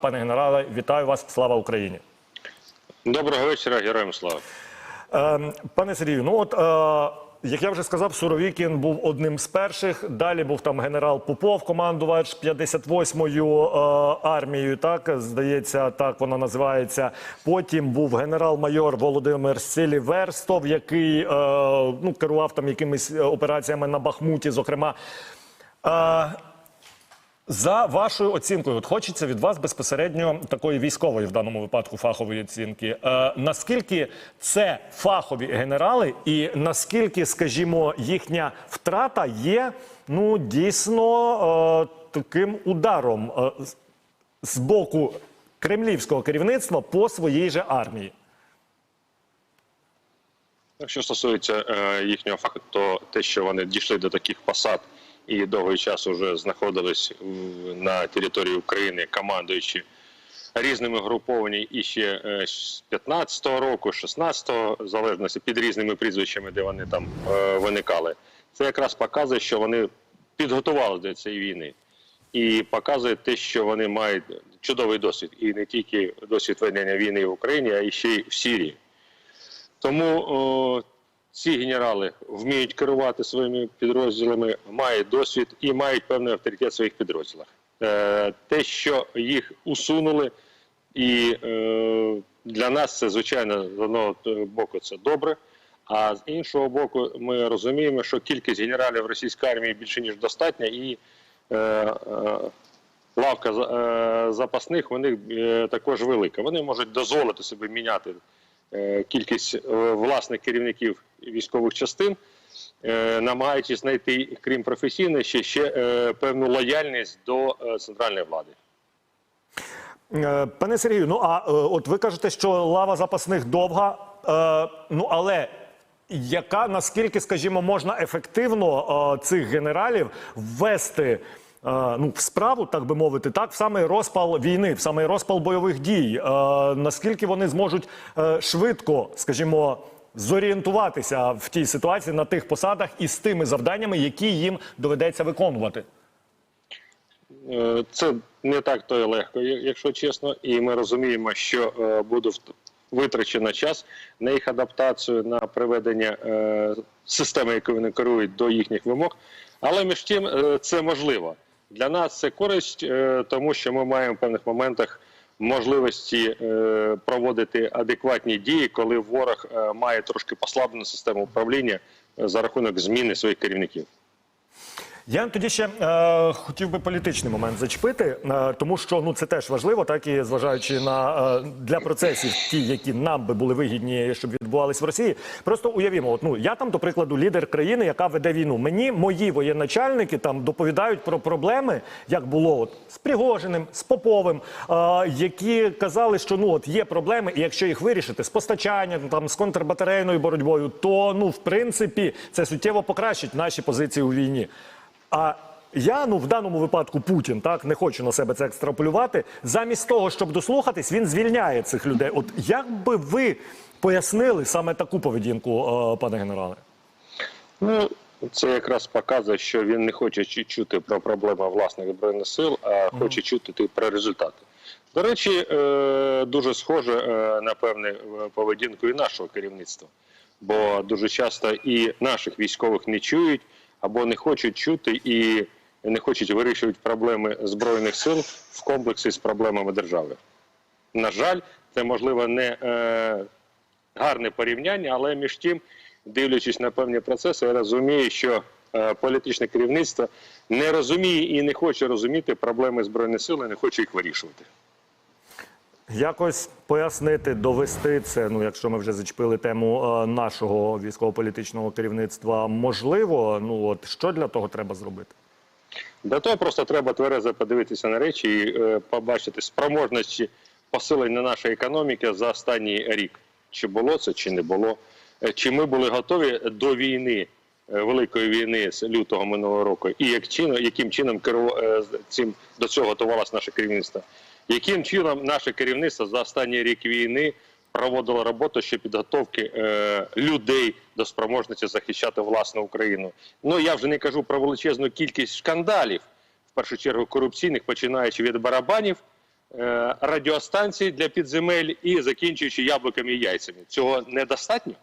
Пане генерале, вітаю вас! Слава Україні! Доброго вечора, героям слава. Е, пане Сергію, ну от е, як я вже сказав, Суровікін був одним з перших. Далі був там генерал Попов, командувач 58-ю е, армією. Так здається, так вона називається. Потім був генерал-майор Володимир Селіверстов, який е, ну керував там якимись операціями на Бахмуті, зокрема. Е, за вашою оцінкою, от хочеться від вас безпосередньо такої військової в даному випадку фахової оцінки. Е, наскільки це фахові генерали, і наскільки, скажімо, їхня втрата є ну дійсно е, таким ударом е, з- боку кремлівського керівництва по своїй же армії? Що стосується е, їхнього факту, то те, що вони дійшли до таких посад і довгий час вже знаходились на території України, командуючи різними групованнями і ще е, з 15-го року, 16-го, в залежності під різними прізвищами, де вони там е, виникали, це якраз показує, що вони підготувалися до цієї війни. І показує те, що вони мають чудовий досвід, і не тільки досвід ведення війни в Україні, а й ще й в Сирії. Тому о, ці генерали вміють керувати своїми підрозділами, мають досвід і мають певний авторитет в своїх підрозділах. Е, те, що їх усунули, і е, для нас це звичайно з одного боку це добре. А з іншого боку, ми розуміємо, що кількість генералів російської армії більше ніж достатня, і е, е, лавка е, запасних вони е, також велика. Вони можуть дозволити собі міняти кількість е, власних керівників військових частин, е, намагаючись знайти, крім професійної, ще, ще е, певну лояльність до е, центральної влади. Е, Пане Сергію, ну а е, от ви кажете, що лава запасних довга, е, ну але яка наскільки, скажімо, можна ефективно е, цих генералів ввести е, ну, в справу, так би мовити, так, в самий розпал війни, в самий розпал бойових дій? Е, наскільки вони зможуть е, швидко, скажімо, зорієнтуватися в тій ситуації на тих посадах і з тими завданнями, які їм доведеться виконувати? Е, Це не так то й легко, якщо чесно, і ми розуміємо, що е, буде витрачено час на їх адаптацію, на приведення е, системи, яку вони керують до їхніх вимог. Але між тим е, це можливо. Для нас це користь, е, тому що ми маємо в певних моментах можливості е, проводити адекватні дії, коли ворог е, має трошки послаблену систему управління за рахунок зміни своїх керівників. Я тоді ще е, хотів би політичний момент зачепити, е, тому що ну це теж важливо, так і зважаючи на е, для процесів, ті, які нам би були вигідні, щоб відбувались в Росії. Просто уявімо, от ну я там, до прикладу, лідер країни, яка веде війну. Мені мої воєначальники там доповідають про проблеми, як було от з Пригожиним, з Поповим, е, які казали, що ну от є проблеми, і якщо їх вирішити з постачанням, там з контрбатарейною боротьбою, то ну в принципі це суттєво покращить наші позиції у війні. А я, ну в даному випадку Путін, так не хочу на себе це екстраполювати. Замість того, щоб дослухатись, він звільняє цих людей. От як би ви пояснили саме таку поведінку, е, пане генерале? Ну, це якраз показує, що він не хоче чути про проблеми власних збройних сил, а хоче чути про результати. До речі, е, дуже схоже е, на певну поведінку і нашого керівництва, бо дуже часто і наших військових не чують або не хочуть чути і не хочуть вирішувати проблеми збройних сил в комплексі з проблемами держави. На жаль, це можливо не е, гарне порівняння, але між тим, дивлячись на певні процеси, я розумію, що е, політичне керівництво не розуміє і не хоче розуміти проблеми збройних сил і не хоче їх вирішувати. Якось пояснити, довести це. Ну, якщо ми вже зачепили тему е, нашого військово-політичного керівництва, можливо, ну от що для того треба зробити? Для того просто треба тверезо подивитися на речі і е, побачити спроможності посилення нашої економіки за останній рік. Чи було це, чи не було. Е, Чи ми були готові до війни, е, великої війни з лютого минулого року, і як чином, яким чином керу, е, цим до цього готувалося наше керівництво? Яким чином наше керівництво за останній рік війни проводило роботу щодо підготовки е, людей до спроможності захищати власну Україну? Ну я вже не кажу про величезну кількість скандалів, в першу чергу корупційних, починаючи від барабанів е, радіостанцій для підземель і закінчуючи яблуками і яйцями. Цього недостатньо?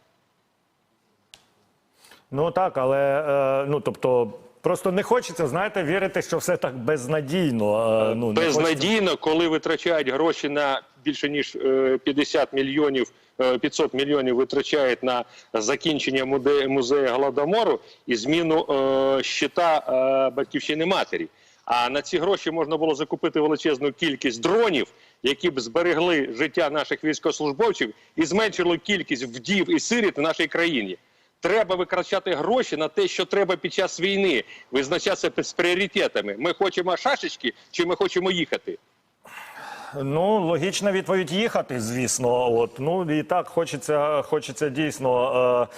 Ну так, але е, ну тобто. Просто не хочеться, знаєте, вірити, що все так безнадійно. Е, ну. Безнадійно, коли витрачають гроші на більше ніж е, 50 мільйонів, е, 500 мільйонів витрачають на закінчення музею Голодомору і зміну е, щита е, батьківщини матері. А на ці гроші можна було закупити величезну кількість дронів, які б зберегли життя наших військовослужбовців і зменшили кількість вдів і сиріт в нашій країні. Треба витрачати гроші на те, що треба під час війни, визначатися з пріоритетами. Ми хочемо шашечки чи ми хочемо їхати? Ну, логічна відповідь їхати, звісно. От ну і так хочеться, хочеться дійсно.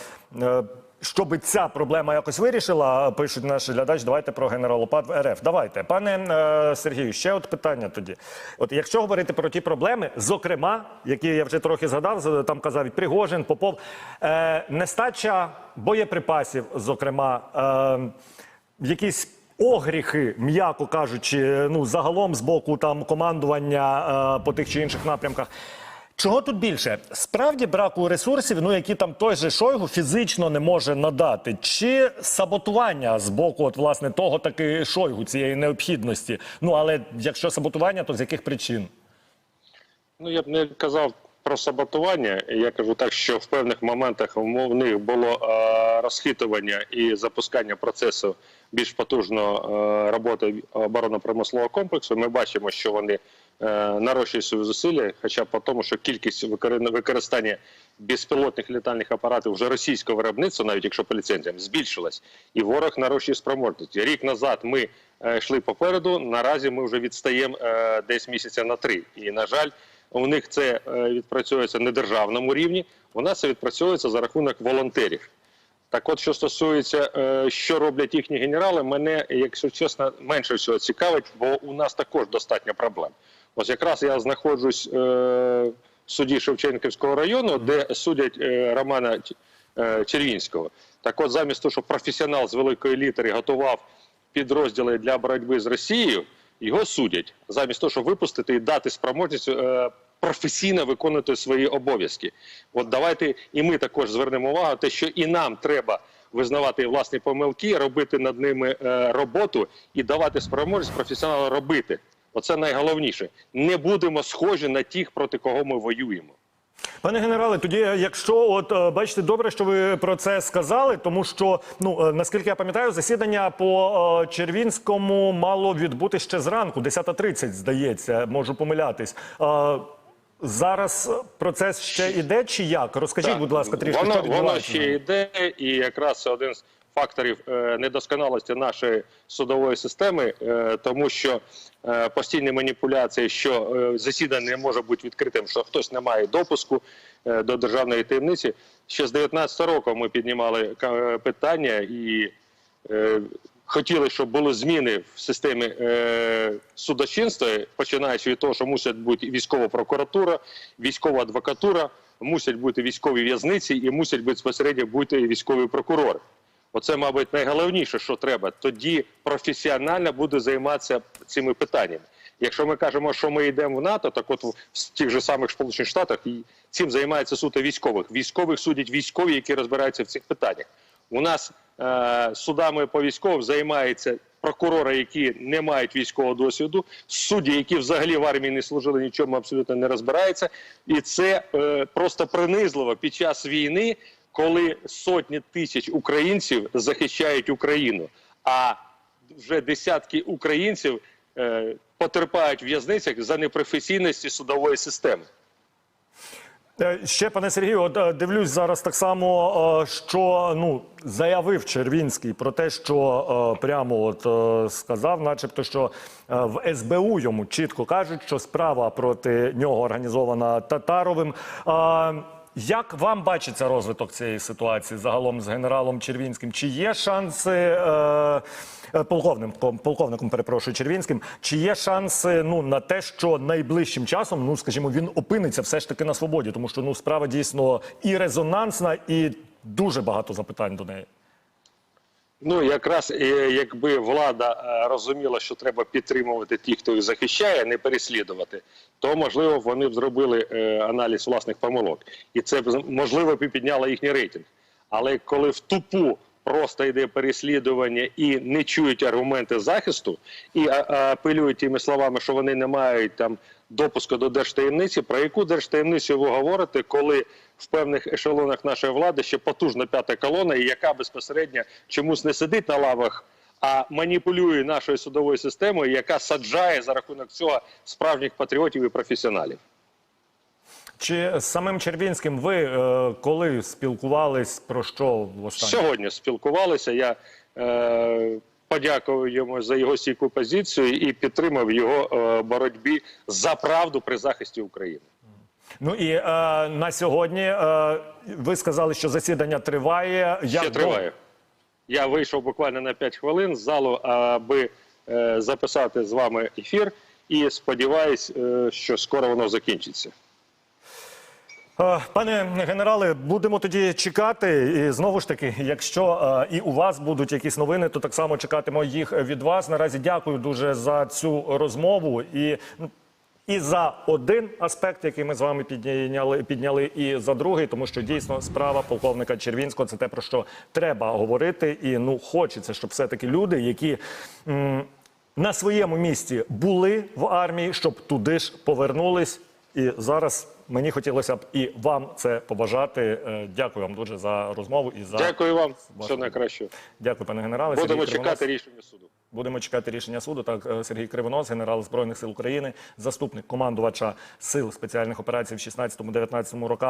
Е, е, щоб ця проблема якось вирішила, пишуть наші глядачі, давайте про генералопад в РФ. Давайте, пане е, Сергію, ще от питання тоді. От якщо говорити про ті проблеми, зокрема, які я вже трохи згадав, там казав і Пригожин, Попов, е, нестача боєприпасів, зокрема, е, якісь огріхи, м'яко кажучи, ну загалом з боку там командування е, по тих чи інших напрямках. Чого тут більше? Справді браку ресурсів, ну які там той же Шойгу фізично не може надати, чи саботування з боку, от власне того таки Шойгу цієї необхідності. Ну але якщо саботування, то з яких причин? Ну я б не казав про саботування. Я кажу так, що в певних моментах в них було е, розхитування і запускання процесу більш потужно е, роботи оборонно-промислового комплексу. Ми бачимо, що вони е, нарощують свої зусилля, хоча по тому, що кількість використання безпілотних літальних апаратів вже російського виробництва, навіть якщо по ліцензіям, збільшилась, і ворог нарощує спроможність. Рік назад ми е, йшли попереду. Наразі ми вже відстаємо е, десь місяця на три. І на жаль, у них це відпрацьовується на державному рівні. У нас це відпрацьовується за рахунок волонтерів. Так, от що стосується, що роблять їхні генерали, мене, якщо чесно, менше всього цікавить, бо у нас також достатньо проблем. Ось якраз я знаходжусь е, в суді Шевченківського району, де судять е, Романа е, Червінського. Так от, замість того, щоб професіонал з великої літери готував підрозділи для боротьби з Росією, його судять замість того, щоб випустити і дати спроможність професійно виконувати свої обов'язки. От давайте і ми також звернемо увагу, те, що і нам треба визнавати власні помилки, робити над ними роботу і давати спроможність професіоналу робити. Оце найголовніше. Не будемо схожі на тих, проти кого ми воюємо. Пане генерале, тоді, якщо от е, бачите, добре, що ви про це сказали, тому що ну е, наскільки я пам'ятаю, засідання по е, Червінському мало відбути ще зранку, 10.30, здається, можу помилятись. Е, Зараз процес ще іде чи як? Розкажіть, Так, будь ласка, трішки воно, що воно ще йде, і якраз один з факторів е, недосконалості нашої судової системи, е, тому що е, постійні маніпуляції, що засідання не може бути відкритим, що хтось не має допуску до державної таємниці. Ще з 19 року ми піднімали питання і хотіли, щоб були зміни в системі судочинства, починаючи від того, що мусять бути військова прокуратура, військова адвокатура, мусять бути військові в'язниці і мусять безпосередньо бути військові прокурори. Оце, мабуть, найголовніше, що треба. Тоді професіонально буде займатися цими питаннями. Якщо ми кажемо, що ми йдемо в НАТО, так от в тих же самих Сполучених Штатах і цим займається суто військових. Військових судять військові, які розбираються в цих питаннях. У нас е, судами по військовим займаються прокурори, які не мають військового досвіду, судді, які взагалі в армії не служили, нічому абсолютно не розбираються. І це е, просто принизливо під час війни, коли сотні тисяч українців захищають Україну. А вже десятки українців е, потерпають в в'язницях за непрофесійності судової системи. Е, Ще пане Сергію, от е, дивлюсь зараз так само, е, що ну заявив Червінський про те, що прямо от сказав, начебто, що в СБУ йому чітко кажуть, що справа проти нього організована Татаровим. Як вам бачиться розвиток цієї ситуації загалом з генералом Червінським? Чи є шанси е, е, полковником, полковником, перепрошую, Червінським? Чи є шанси ну на те, що найближчим часом, ну скажімо, він опиниться все ж таки на свободі, тому що ну справа дійсно і резонансна, і дуже багато запитань до неї. Ну, якраз е, якби влада е, розуміла, що треба підтримувати тих, хто їх захищає, не переслідувати, то можливо вони б зробили е, аналіз власних помилок, і це б можливо підняло їхній рейтинг. Але коли в тупу просто йде переслідування і не чують аргументи захисту, і апелюють тими словами, що вони не мають там допуску до держтаємниці, про яку держтаємницю ви говорите, коли в певних ешелонах нашої влади ще потужна п'ята колона, і яка безпосередньо чомусь не сидить на лавах, а маніпулює нашою судовою системою, яка саджає за рахунок цього справжніх патріотів і професіоналів. Чи з самим Червінським ви е, коли спілкувались про що в останнє? Сьогодні спілкувалися. Я е, подякував йому за його стійку позицію і підтримав його е, боротьбі за правду при захисті України. Ну і е, на сьогодні е, ви сказали, що засідання триває. Ще Як триває. Я вийшов буквально на 5 хвилин з залу, аби е, записати з вами ефір, і сподіваюсь, е, що скоро воно закінчиться. Е, Пане генерале, будемо тоді чекати. І знову ж таки, якщо е, і у вас будуть якісь новини, то так само чекатимо їх від вас. Наразі дякую дуже за цю розмову і. І за один аспект, який ми з вами підняли, підняли, і за другий, тому що дійсно справа полковника Червінського це те, про що треба говорити. І ну хочеться, щоб все-таки люди, які на своєму місці були в армії, щоб туди ж повернулись. І зараз мені хотілося б і вам це побажати. Е, Дякую вам дуже за розмову і за Дякую вам. Все найкраще. Дякую, пане генерале. Будемо Сергій Кривонос. чекати рішення суду. Будемо чекати рішення суду. Так, е, Сергій Кривонос, генерал збройних сил України, заступник командувача сил спеціальних операцій в 16-19 роках.